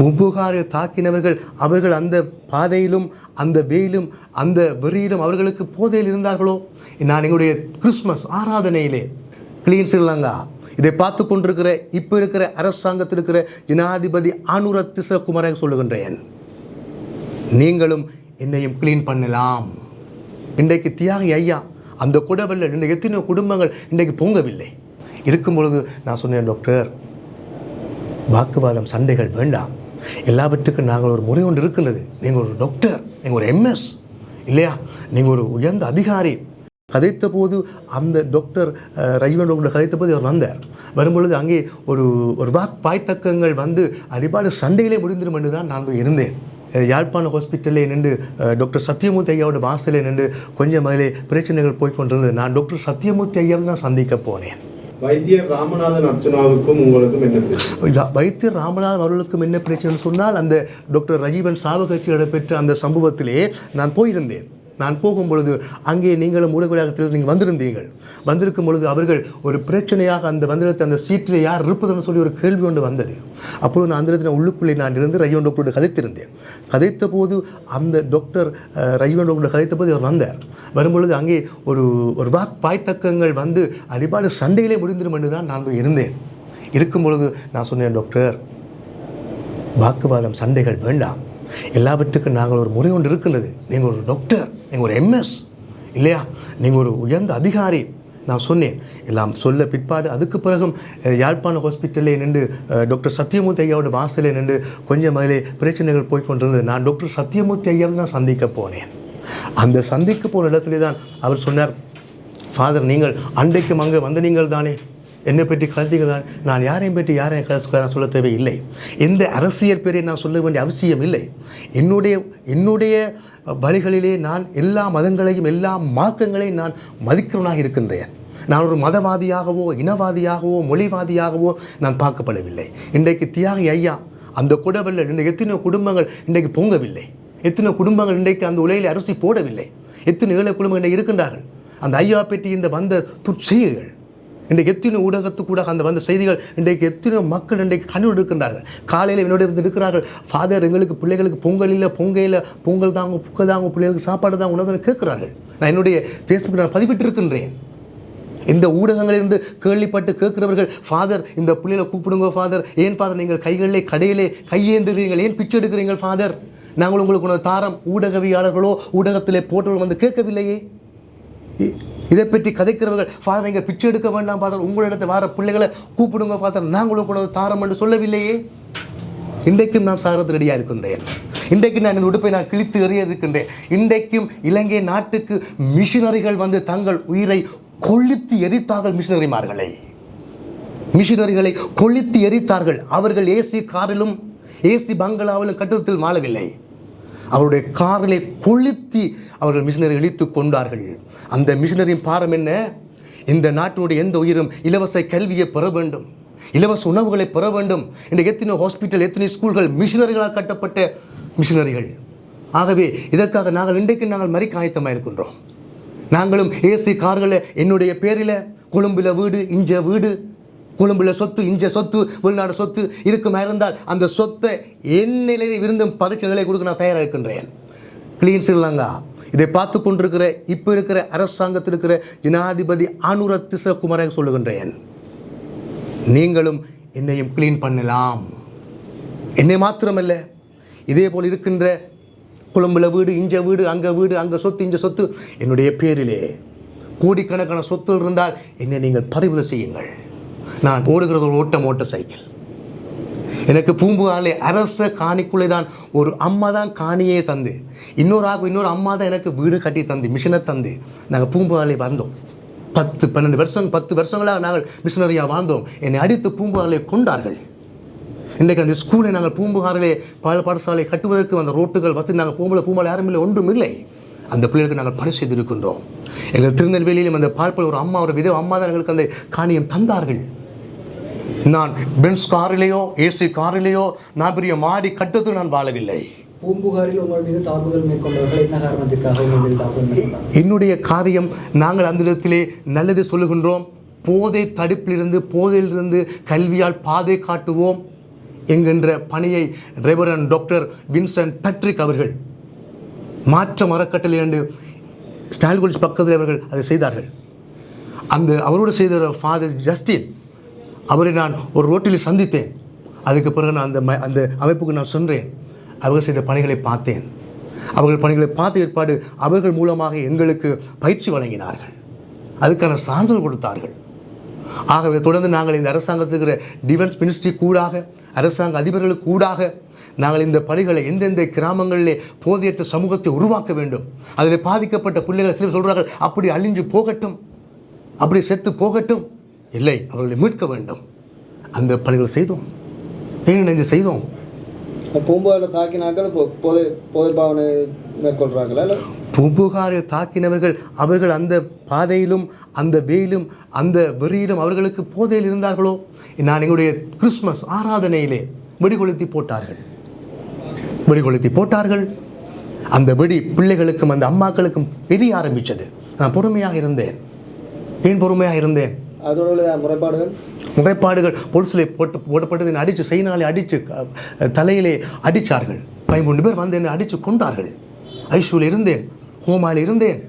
பூம்புகாரை தாக்கினவர்கள் அவர்கள் அந்த பாதையிலும் அந்த வெயிலும் அந்த வெறியிலும் அவர்களுக்கு போதையில் இருந்தார்களோ? நான் எங்களுடைய கிறிஸ்மஸ் ஆராதனையிலே கிளீன் ஸ்ரீலங்கா இதை பார்த்து கொண்டிருக்கிற இப்போ இருக்கிற அரசாங்கத்தில் இருக்கிற ஜனாதிபதி அனுர திசகுமாரை சொல்லுகின்றேன். நீங்களும் என்னையும் கிளீன் பண்ணலாம். இன்றைக்கு தியாகி ஐயா அந்த குடவல்ல இன்றைக்கு எத்தனையோ குடும்பங்கள் இன்றைக்கு பொங்கவில்லை. இருக்கும் பொழுது நான் சொன்னேன் டாக்டர் வாக்குவாதம் சண்டைகள் வேண்டாம். எல்லாவற்றுக்கும் நாங்கள் ஒரு முறை ஒன்று இருக்கின்றது. நீங்கள் ஒரு டாக்டர் நீங்கள் ஒரு எம்எஸ் இல்லையா? நீங்கள் ஒரு உயர்ந்த அதிகாரி. கதைத்த போது அந்த டாக்டர் அஹ், ரஜீவன் டாக்டர் கதைத்த போது அவர் வந்தார். வரும்பொழுது அங்கே ஒரு ஒரு வாக் பாய்த்தக்கங்கள் வந்து அடிப்பாடு சண்டையிலே முடிந்துடும் என்று தான் நான் இருந்தேன். யாழ்ப்பாண ஹாஸ்பிட்டலில் நின்று டாக்டர் சத்யமூர்த்தி ஐயாவோட வாசலில் நின்று கொஞ்சம் அதிலே பிரச்சனைகள் போய் கொண்டிருந்தது. நான் டாக்டர் சத்யமூர்த்தி ஐயாவை தான் சந்திக்க போனேன். வைத்தியர் ராமநாதன் அர்ச்சனாவுக்கும் உங்களுக்கும் என்ன பிரச்சனை? வைத்தியர் ராமநாதன் அவர்களுக்கும் என்ன பிரச்சனைன்னு சொன்னால் அந்த டாக்டர் ரஜீவன் சாவகட்சி நடைபெற்ற அந்த சம்பவத்திலே நான் போயிருந்தேன். நான் போகும் பொழுது அங்கே நீங்களும் ஊடகத்தில் நீங்கள் வந்திருந்தீர்கள். வந்திருக்கும் பொழுது அவர்கள் ஒரு பிரச்சனையாக அந்த வந்திருந்த அந்த சீட்டில் யார் இருப்பதுன்னு சொல்லி ஒரு கேள்வி ஒன்று வந்தது. அப்பொழுது நான் அந்த இடத்துல உள்ளுக்குள்ளே நான் இருந்து ரஜீவன் டாக்டரோடு கதைத்திருந்தேன். கதைத்த போது அந்த டாக்டர் அஹ், டாக்டர் கதைத்த போது அவர் வந்தார். வரும்பொழுது அங்கே ஒரு ஒரு வாக் பாய்த்தக்கங்கள் வந்து அடிப்பாடு சண்டையிலே முடிந்துடும் என்று தான் நான் இருந்தேன். இருக்கும் பொழுது நான் சொன்னேன் டாக்டர் வாக்குவாதம் சண்டைகள் வேண்டாம். எல்லாவற்றுக்கும் நாங்கள் ஒரு முறை ஒன்று இருக்கின்றது. நீங்கள் ஒரு டாக்டர் நீங்கள் ஒரு எம்எஸ் இல்லையா? நீங்கள் ஒரு உயர்ந்த அதிகாரி. நான் சொன்னேன் எல்லாம் சொல்ல பிற்பாடு அதுக்கு பிறகும் யாழ்ப்பாண ஹாஸ்பிட்டலே நின்று டாக்டர் சத்யமூர்த்தி ஐயாவோட வாசலே நின்று கொஞ்சம் அதிலே பிரச்சனைகள் போய் கொண்டிருந்தது. நான் டாக்டர் சத்யமூர்த்தி ஐயாவை நான் சந்திக்க போனேன். அந்த சந்திக்க போன இடத்துல தான் அவர் சொன்னார் ஃபாதர் நீங்கள் அன்றைக்கும் அங்கே வந்த நீங்கள் தானே என்னை பற்றி கருத்தீர்கள் தான் நான் யாரையும் பற்றி யாரையும் கருத்து நான் சொல்ல தேவையில்லை. எந்த அரசியல் பேரை நான் சொல்ல வேண்டிய அவசியம் இல்லை. என்னுடைய என்னுடைய வழிகளிலே நான் எல்லா மதங்களையும் எல்லா மார்க்கங்களையும் நான் மதிக்கிறவனாக இருக்கின்றேன். நான் ஒரு மதவாதியாகவோ இனவாதியாகவோ மொழிவாதியாகவோ நான் பார்க்கப்படவில்லை. இன்றைக்கு தியாகி ஐயா அந்த குடவல்ல இன்றைக்கு எத்தனை குடும்பங்கள் இன்றைக்கு பொங்கவில்லை. எத்தனை குடும்பங்கள் இன்றைக்கு அந்த உலையில் அரிசி போடவில்லை. எத்தனை ஏழை குடும்பங்கள் இன்றைக்கு இருக்கின்றார்கள். அந்த ஐயா பெட்டி இந்த வந்த துற்செய்திகள் இன்றைக்கு எத்தனை ஊடகத்துக்கூட அந்த வந்த செய்திகள் இன்றைக்கு எத்தனை மக்கள் இன்றைக்கு கண்ணூர் இருக்கின்றார்கள்? காலையில் என்னோட இருந்து இருக்கிறார்கள். ஃபாதர் எங்களுக்கு பிள்ளைகளுக்கு பொங்கல் இல்லை பொங்கையில் பொங்கல் தாங்க புக்கல் தாங்க பிள்ளைகளுக்கு சாப்பாடு தான் உணவுன்னு கேட்குறார்கள். நான் என்னுடைய ஃபேஸ்புக்கில் நான் பதிவிட்டிருக்கின்றேன். இந்த ஊடகங்களிலிருந்து கேள்விப்பட்டு கேட்கிறவர்கள் ஃபாதர் இந்த பிள்ளைகளை கூப்பிடுங்க ஃபாதர் ஏன் ஃபாதர் நீங்கள் கைகளிலே கடையிலே கையேந்துகிறீர்கள்? ஏன் பிச்சை எடுக்கிறீர்கள் ஃபாதர் நாங்கள் உங்களுக்கு தாரம் ஊடகவியாளர்களோ ஊடகத்திலே போட்டவர்கள் வந்து கேட்கவில்லையே. இதை பற்றி கதைக்கிறவர்கள் ஃபாதர் நீங்கள் பிச்சை எடுக்க வேண்டாம் ஃபாதர் உங்களிடத்தை வர பிள்ளைகளை கூப்பிடுங்க ஃபாதர் நாங்களும் கூட தாரம் என்று சொல்லவில்லையே. இன்றைக்கும் நான் சாரது ரெடியாக இருக்கின்றேன். இன்றைக்கு நான் இந்த உடுப்பை நான் கிழித்து எறிய இருக்கின்றேன். இன்றைக்கும் இலங்கை நாட்டுக்கு மிஷினரிகள் வந்து தங்கள் உயிரை கொளுத்து எரித்தார்கள் மிஷினரிமார்களை மிஷினரிகளை கொளுத்து எரித்தார்கள். அவர்கள் ஏசி காரிலும் ஏசி பங்களாவிலும் கட்டிடத்தில் வாழவில்லை. அவருடைய கார்களை கொளுத்தி அவர்கள் மிஷினரி இழித்து கொண்டார்கள். அந்த மிஷினரியின் பாரம் என்ன? இந்த நாட்டினுடைய எந்த உயிரும் இலவச கல்வியை பெற வேண்டும். இலவச உணவுகளை பெற வேண்டும். இன்றைக்கு எத்தனை ஹாஸ்பிட்டல் எத்தனை ஸ்கூல்கள் மிஷினரிகளால் கட்டப்பட்ட மிஷினரிகள். ஆகவே இதற்காக நாங்கள் இன்றைக்கு நாங்கள் மறிக்க ஆயத்தமாக இருக்கின்றோம். நாங்களும் ஏசி கார்களில் என்னுடைய பேரில் கொழும்பில் வீடு இஞ்ச வீடு கொழும்புல சொத்து இஞ்ச சொத்து வெளிநாடு சொத்து இருக்குமா இருந்தால் அந்த சொத்தை என் நிலையில் இருந்தும் நிலை கொடுக்க நான் தயாராக இருக்கின்றேன் கிளீன் ஸ்ரீலங்கா இதை பார்த்து கொண்டிருக்கிற இப்போ இருக்கிற அரசாங்கத்தில் இருக்கிற ஜனாதிபதி அனுர திசகுமாரை சொல்லுகின்றேன். நீங்களும் என்னையும் க்ளீன் பண்ணலாம். என்னை மாத்திரமல்ல இதே போல் இருக்கின்ற குழம்புல வீடு இஞ்ச வீடு அங்கே வீடு அங்கே சொத்து இஞ்ச சொத்து என்னுடைய பேரிலே கோடிக்கணக்கான சொத்து இருந்தால் என்னை நீங்கள் பறிமுதல் செய்யுங்கள். நான் ஓடுகிறது ஒரு ஓட்ட மோட்டார் சைக்கிள். எனக்கு பூம்புகாரில் அரச காணிக்குள்ளே தான் ஒரு அம்மா தான் காணியே தந்து இன்னொரு ஆகும் இன்னொரு அம்மா தான் எனக்கு வீடு கட்டி தந்து மிஷினை தந்து நாங்கள் பூம்புகாலே வந்தோம் பத்து பன்னெண்டு வருஷம் பத்து வருஷங்களாக நாங்கள் மிஷினரியாக வாழ்ந்தோம். என்னை அடித்து பூம்புகாரிலே கொண்டார்கள் இன்றைக்கு அந்த ஸ்கூலை நாங்கள் பூம்புகாரிலே பால் பாடசாலை கட்டுவதற்கு அந்த ரோட்டுகள் வசதி நாங்கள் பூம்பலை பூம்பால் யாரும் இல்லை ஒன்றும் இல்லை. அந்த பிள்ளைகளுக்கு நாங்கள் பணி செய்திருக்கின்றோம். எங்கள் திருநெல்வேலியிலும் அந்த பால்பல் ஒரு அம்மா ஒரு விதவை அம்மா தான் எங்களுக்கு அந்த காணியம் தந்தார்கள். நான் பென்ஸ் காரிலேயோ ஏசி காரிலேயோ நான் பெரிய மாடி கட்டத்தில் நான் வாழவில்லை. பூம்புகாரில் உங்கள் மீது தாக்குதல் மேற்கொண்டவர்கள் என்ன காரணத்திற்காக உங்கள் மீது தாக்குதல் மேற்கொண்டார்கள்? என்னுடைய காரியம் நாங்கள் அந்த இடத்திலே நல்லது சொல்லுகின்றோம். போதை தடுப்பிலிருந்து போதையிலிருந்து கல்வியால் பாதை காட்டுவோம் என்கின்ற பணியை ரெவரன் டாக்டர் வின்சென்ட் பேட்ரிக் அவர்கள் மாற்ற மரக்கட்டளை என்று ஸ்டால் காலேஜ் பக்கத்தில் அவர்கள் அதை செய்தார்கள். அந்த அவரோடு செய்த ஃபாதர் ஜஸ்டின் அவரை நான் ஒரு ரோட்டில் சந்தித்தேன். அதுக்கு பிறகு நான் அந்த ம- அந்த அமைப்புக்கு நான் சென்றேன். அவர்கள் செய்த பணிகளை பார்த்தேன். அவர்கள் பணிகளை பார்த்த ஏற்பாடு அவர்கள் மூலமாக எங்களுக்கு பயிற்சி வழங்கினார்கள். அதுக்கான சான்றிதழ் கொடுத்தார்கள். ஆகவே தொடர்ந்து நாங்கள் இந்த அரசாங்கத்துக்கு டிஃபென்ஸ் மினிஸ்ட்ரி கூடாக அரசாங்க அதிபர்களுக்கு கூடாக நாங்கள் இந்த பணிகளை எந்தெந்த கிராமங்களிலே போதியற்ற சமூகத்தை உருவாக்க வேண்டும். அதில் பாதிக்கப்பட்ட பிள்ளைகள் சிலர் சொல்கிறார்கள் அப்படி அழிஞ்சு போகட்டும். அப்படி செத்து போகட்டும். இல்லை அவர்களை மீட்க வேண்டும். அந்த பணிகளை செய்தோம். இணைந்து செய்தோம். பூம்பாவில் தாக்கினாக்கள் இப்போ போதை போதை பாவனை மேற்கொள்கிறாங்களா பூம்புகாரை தாக்கினவர்கள் அவர்கள் அந்த பாதையிலும் அந்த வெயிலும் அந்த வெறியிலும் அவர்களுக்கு போதையில் இருந்தார்களோ? நான் எங்களுடைய கிறிஸ்மஸ் ஆராதனையிலே வெடி கொளுத்தி போட்டார்கள். வெடி கொளுத்தி போட்டார்கள். அந்த வெடி பிள்ளைகளுக்கும் அந்த அம்மாக்களுக்கும் எரிய ஆரம்பித்தது. நான் பொறுமையாக இருந்தேன். ஏன் பொறுமையாக இருந்தேன்? அதோட உள்ள முறைப்பாடுகள்? முறைப்பாடுகள் பொலிசிலே போட்டு போடப்பட்டது அடித்து செய்யினாலே அடித்து தலையிலே அடித்தார்கள் பதிமூன்று பேர் வந்து என்னை அடித்து கொண்டார்கள் ஐஷூவில் இருந்தேன் கோமாவில் இருந்தேன்.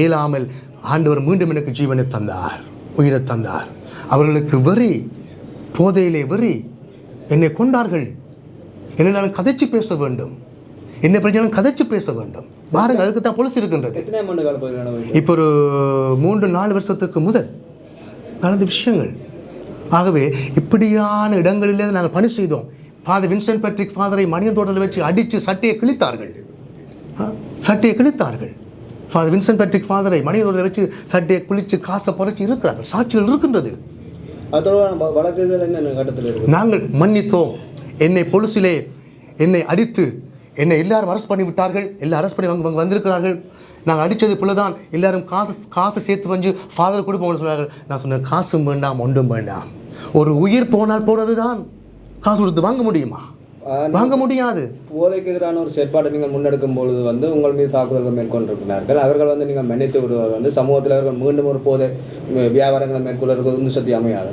இயலாமல் ஆண்டவர் மீண்டும் எனக்கு ஜீவனை தந்தார் உயிரை தந்தார். அவர்களுக்கு வெறி போதையிலே வெறி என்னை கொண்டார்கள் என்னை நான் கதைச்சு பேச வேண்டும். என்ன பிரச்சனை கதைச்சு பேச வேண்டும். பாருங்க அதுக்கு தான் பொலிஸ் இருக்கின்றது. இப்போ ஒரு மூன்று நாலு வருஷத்துக்கு முதல். நடந்த விஷயங்கள். ஆகவே இப்படியான இடங்களிலே நாங்கள் பணி செய்தோம். ஃபாதர் வின்சென்ட் பேட்ரிக் ஃபாதரை மணியந்தோட்டத்தில் வச்சு அடித்து சட்டையை கிழித்தார்கள்? சட்டையை கிழித்தார்கள். ஃபாதர் வின்சென்ட் பேட்ரிக் ஃபாதரை மணியந்தோட்டத்தில் வச்சு சட்டையை கிழித்து காசை பறிச்சு இருக்கிறார்கள். சாட்சிகள் இருக்கின்றது. நாங்கள் மன்னித்தோம். என்னை பொலிசிலே என்னை அடித்து என்னை எல்லாரும் அரெஸ்ட் பண்ணி விட்டார்கள் எல்லாம் அரெஸ்ட் பண்ணி வந்து வந்து வந்திருக்கிறார்கள். நாங்கள் அடித்தது பிள்ளை தான் எல்லாரும் காசு காசு சேர்த்து வந்து ஃபாதர் கொடுப்போம்னு சொன்னார்கள். நான் சொன்னேன் காசும் வேண்டாம் ஒன்றும் வேண்டாம். ஒரு உயிர் போனால் போனது தான் காசு கொடுத்து வாங்க முடியுமா? வாங்க முடியாது. போதைக்கு எதிரான ஒரு செயற்பாட்டை நீங்கள் முன்னெடுக்கும் பொழுது வந்து உங்கள் மீது தாக்குதல்கள் மேற்கொண்டிருக்கிறார்கள். அவர்கள் வந்து நீங்கள் மன்னித்து விடுவது வந்து சமூகத்தில் அவர்கள் மீண்டும் ஒரு போதை வியாபாரங்களை மேற்கொள்வதற்கு உந்து சக்தி அமையாது.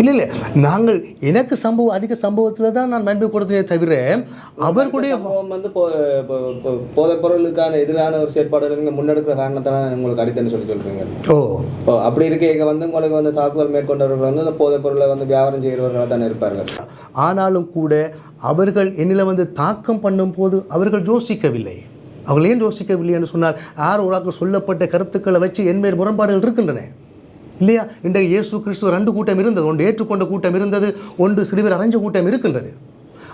இல்லை இல்லை. நாங்கள் எனக்கு சம்பவம் அதிக சம்பவத்தில் தான் நான் மன்பு கொடுத்ததே தவிர அவர்களுடைய சம்பவம் வந்து போதைப் பொருளுக்கான எதிரான ஒரு செயற்பாடுகளை நீங்கள் முன்னெடுக்கிற காரணத்தால உங்களுக்கு அடித்தன்னு சொல்லி சொல்றீங்க. ஓ. இப்போ அப்படி இருக்க வந்து உங்களுக்கு வந்து தாக்குதல் மேற்கொண்டவர்கள் வந்து அந்த போதைப் பொருளை வந்து வியாபாரம் செய்கிறவர்களாக தானே இருப்பார்கள். ஆனாலும் கூட அவர்கள் என்னில் வந்து தாக்கம் பண்ணும்போது அவர்கள் யோசிக்கவில்லை. அவர்கள் ஏன் யோசிக்கவில்லை என்று சொன்னால் யார் ஒராக்கள் சொல்லப்பட்ட கருத்துக்களை வச்சு என்மேல் முரண்பாடுகள் இருக்கின்றன. இல்லையா? இன்றைக்கு இயேசு கிறிஸ்துவ ரெண்டு கூட்டம் இருந்தது ஒன்று ஏற்றுக்கொண்ட கூட்டம் இருந்தது ஒன்று சிறுவர் அரைஞ்ச கூட்டம் இருக்கின்றது.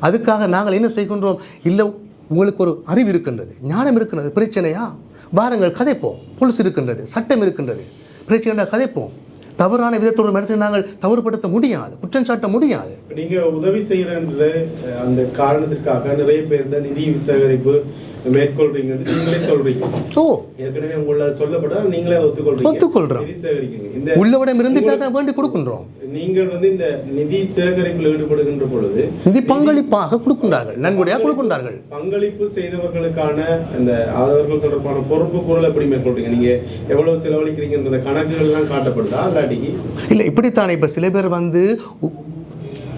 அதுக்காக நாங்கள் என்ன செய்கின்றோம்? இல்லை உங்களுக்கு ஒரு அறிவு இருக்கின்றது ஞானம் இருக்கின்றது பிரச்சனையா? வாருங்கள் கதைப்போம். புல்ஸ் இருக்கின்றது சட்டம் இருக்கின்றது பிரச்சனை கதைப்போம். தவறான விதத்தோடு மனசை நாங்கள் தவறுபடுத்த முடியாது குற்றம் சாட்ட முடியாது. நீங்க உதவி செய்யறன்ற அஹ், அந்த காரணத்திற்காக நிறைய பேர் நிதி சேகரிப்பு மேற்கொள்றீங்கன்னு நீங்களே சொல்றீங்க. ஓ. ஏற்கனவே உங்களை சொல்லப்பட்டா நீங்களே ஒத்துக்கொள்றீங்க. ஒத்துக்கொள்றோம். நிதி சேகரிக்கீங்க. இந்த உள்ளவிடம் இருந்து கேட்டா வேண்டி கொடுக்கின்றோம். நீங்கள் வந்து இந்த நிதி சேகரிப்பில் ஈடுபடுகின்ற பொழுது நிதி பங்களிப்பாக கொடுக்கின்றார்கள் நன்கொடையாக கொடுக்கின்றார்கள். பங்களிப்பு செய்தவர்களுக்கான அந்த அவர்கள் தொடர்பான பொறுப்பு குரல் எப்படி மேற்கொள்றீங்க? நீங்க எவ்வளவு செலவழிக்கிறீங்கன்ற கணக்குகள் எல்லாம் காட்டப்படுதா? இல்லாட்டிக்கு இல்லை இப்படித்தானே இப்போ சில பேர் வந்து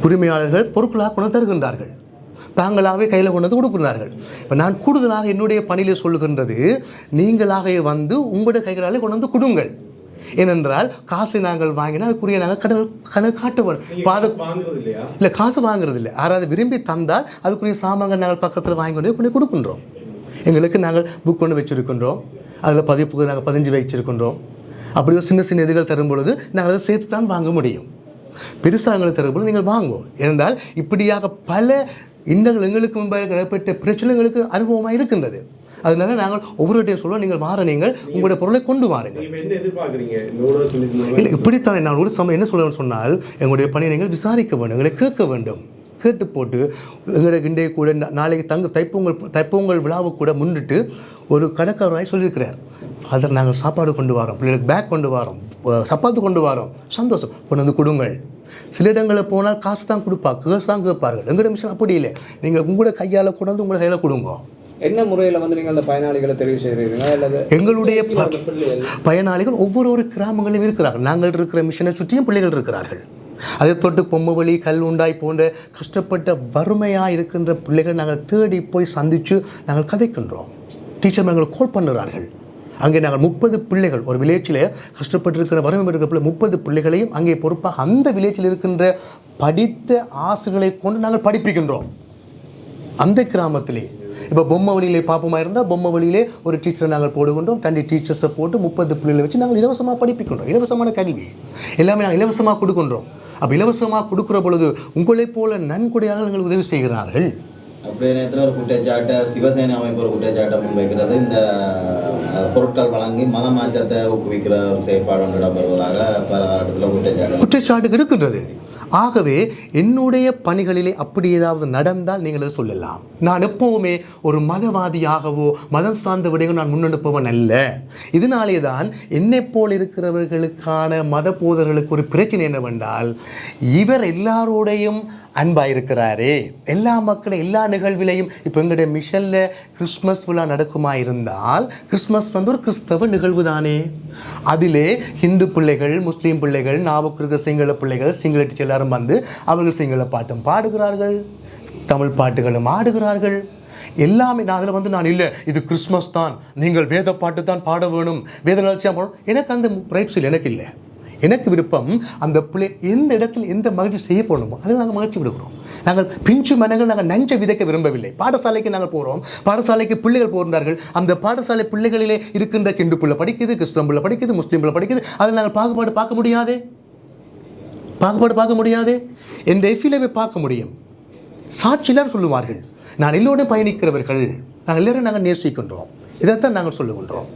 உரிமையாளர்கள் பொருட்களாக கொண்டு தருகின்றார்கள். தாங்களாகவே கையில் கொண்டு வந்து கொடுக்கிறார்கள் இப்போ நான் கூடுதலாக என்னுடைய பணியில் சொல்லுகின்றது நீங்களாக வந்து உங்களுடைய கைகளாலே கொண்டு வந்து கொடுங்கள். ஏனென்றால் காசை நாங்கள் வாங்கினா அதுக்குரிய நாங்கள் கடல் கணக்கு காட்ட வேண்டும் நீங்க பாத இல்லை காசு வாங்குறது இல்லை யாராவது விரும்பி தந்தால் அதுக்குரிய சாமான்கள் நாங்கள் பக்கத்தில் வாங்கி கொண்டு கொண்டு கொடுக்கின்றோம். எங்களுக்கு நாங்கள் புக் கொண்டு வச்சுருக்கின்றோம். அதில் பதிப்பு நாங்கள் பதிஞ்சு வச்சிருக்கின்றோம். அப்படி ஒரு சின்ன சின்ன இதுகள் தரும் பொழுது நாங்கள் அதை சேர்த்து தான் வாங்க முடியும். பெருசாக எங்களுக்கு தரும் பொழுது நீங்கள் வாங்குவோம். ஏனென்றால் இப்படியாக பல இன்னங்கள் எங்களுக்கு முன்பாக நடைபெற்ற பிரச்சனைகளுக்கு அனுபவமாக இருக்கின்றது. அதனால நாங்கள் ஒவ்வொரு சொல்லுவோம் நீங்கள் வார நீங்கள் உங்களுடைய பொருளை கொண்டு வாருங்கள். இல்லை இப்படித்தானே நான் ஒரு சமயம் என்ன சொல்லுவேன்னு சொன்னால் எங்களுடைய பணியை நீங்கள் விசாரிக்க வேண்டும் எங்களை கேட்க வேண்டும். கேட்டு போட்டு எங்களுடைய இன்றைய கூட நாளைக்கு தங்க தைப்பொங்கல் தைப்பொங்கல் விழாவை கூட முன்னிட்டு ஒரு கணக்காரராய் சொல்லியிருக்கிறார். ஃபாதர் நாங்கள் சாப்பாடு கொண்டு வரோம் பிள்ளைகளுக்கு பேக் கொண்டு வரோம் சப்பாத்து கொண்டு வரோம். சந்தோஷம். கொண்டு வந்து கொடுங்கள். சில இடங்களில் போனால் காசு தான் கொடுப்பா கேஸ் தான் கேட்பார்கள். எங்களோட மிஷன் அப்படி இல்லை. நீங்கள் உங்களோட கையால் கொண்டு வந்து உங்களோட கையில் கொடுங்க. என்ன முறையில் வந்து நீங்கள் அந்த பயனாளிகளை தெரிவு செய்கிறீங்க அல்லது எங்களுடைய பயனாளிகள் ஒவ்வொரு ஒரு கிராமங்களிலும் இருக்கிறார்கள். நாங்கள் இருக்கிற மிஷனை சுற்றியும் பிள்ளைகள் இருக்கிறார்கள். அதை தொட்டு பொம்மை வழி கல் உண்டாய் போன்ற கஷ்டப்பட்ட வறுமையாக இருக்கின்ற பிள்ளைகள் நாங்கள் தேடி போய் சந்தித்து நாங்கள் கதைக்கின்றோம். டீச்சர் எங்களை கால் பண்ணுறார்கள். அங்கே நாங்கள் முப்பது பிள்ளைகள் ஒரு வில்லேஜில் கஷ்டப்பட்டிருக்கிற வறுமை இருக்கிற பிள்ளை முப்பது பிள்ளைகளையும் அங்கே பொறுப்பாக அந்த வில்லேஜில் இருக்கின்ற படித்த ஆசிரியர்களை கொண்டு நாங்கள் படிப்பிக்கின்றோம். அந்த கிராமத்திலே இப்போ பொம்மை வழியிலே பார்ப்போமா இருந்தால் பொம்மை வழியிலே ஒரு டீச்சரை நாங்கள் போடுகின்றோம். ரெண்டு டீச்சர்ஸை போட்டு முப்பது பிள்ளைகளை வச்சு நாங்கள் இலவசமாக படிப்பிக்கின்றோம். இலவசமான கல்வி. எல்லாமே நாங்கள் இலவசமாக கொடுக்கின்றோம். அப்போ இலவசமாக கொடுக்குற பொழுது உங்களைப் போல நன்கொடையாளர்கள் எங்களுக்கு உதவி செய்கிறார்கள். அப்படியே நேரத்தில் ஒரு குற்றச்சாட்டை சிவசேனை அமைப்பு ஒரு குற்றச்சாட்டை முன்வைக்கிறது. இந்த பொருட்கள் வழங்கி மத மாற்றத்தை ஊக்குவிக்கிற ஒரு செயற்பாடு ஒன்று இடம்பெறுவதாக பல காலகட்டத்தில் குற்றச்சாட்டு குற்றச்சாட்டு இருக்கின்றது. ஆகவே என்னுடைய பணிகளிலே அப்படி ஏதாவது நடந்தால் நீங்கள் அதை சொல்லலாம். நான் எப்போவுமே ஒரு மதவாதியாகவோ மதம் சார்ந்த விடையோ நான் முன்னெடுப்பவன் அல்ல. இதனாலே தான் என்னை போல் இருக்கிறவர்களுக்கான மத போதர்களுக்கு ஒரு பிரச்சனை என்னவென்றால் இவர் எல்லாரோடையும் அன்பாக இருக்கிறாரே எல்லா மக்களும் எல்லா நிகழ்விலையும் இப்போ எங்களுடைய மிஷனில் கிறிஸ்மஸ் விழா நடக்குமா இருந்தால் கிறிஸ்மஸ் வந்து ஒரு கிறிஸ்தவ நிகழ்வு தானே அதிலே ஹிந்து பிள்ளைகள் முஸ்லீம் பிள்ளைகள் நாவுக்கு இருக்கிற சிங்கள பிள்ளைகள் சிங்கள டீச்சர் எல்லாரும் வந்து அவர்கள் சிங்கள பாட்டும் பாடுகிறார்கள். தமிழ் பாட்டுகளும் ஆடுகிறார்கள். எல்லாமே நான் அதில் வந்து நான் இல்லை இது கிறிஸ்மஸ் தான் நீங்கள் வேத பாட்டு தான் பாட வேணும் வேத நிகழ்ச்சியாக பாடணும். எனக்கு அந்த ரைட்ஸ் இல்லை எனக்கு இல்லை. எனக்கு விருப்பம் அந்த பிள்ளை எந்த இடத்தில் எந்த மகிழ்ச்சி செய்ய போகணுமோ அதில் நாங்கள் மகிழ்ச்சி விடுகிறோம் நாங்கள் பிஞ்சு மனங்கள் நாங்கள் நஞ்சை விதைக்க விரும்பவில்லை. பாடசாலைக்கு நாங்கள் போகிறோம் பாடசாலைக்கு பிள்ளைகள் போகிறார்கள் அந்த பாடசாலை பிள்ளைகளிலே இருக்கின்ற கிண்டு பிள்ளை படிக்குது கிறிஸ்தவம் பிள்ளை படிக்குது முஸ்லீம் பிள்ளை படிக்குது. அதில் நாங்கள் பாகுபாடு பார்க்க முடியாதே? பாகுபாடு பார்க்க முடியாதே? என் எஃபிலே போய் பார்க்க முடியும். சாட்சியிலார் சொல்லுவார்கள். நான் எல்லோரும் பயணிக்கிறவர்கள். நாங்கள் எல்லோரும் நாங்கள் நேசிக்கின்றோம். இதைத்தான் நாங்கள் சொல்லுகின்றோம்.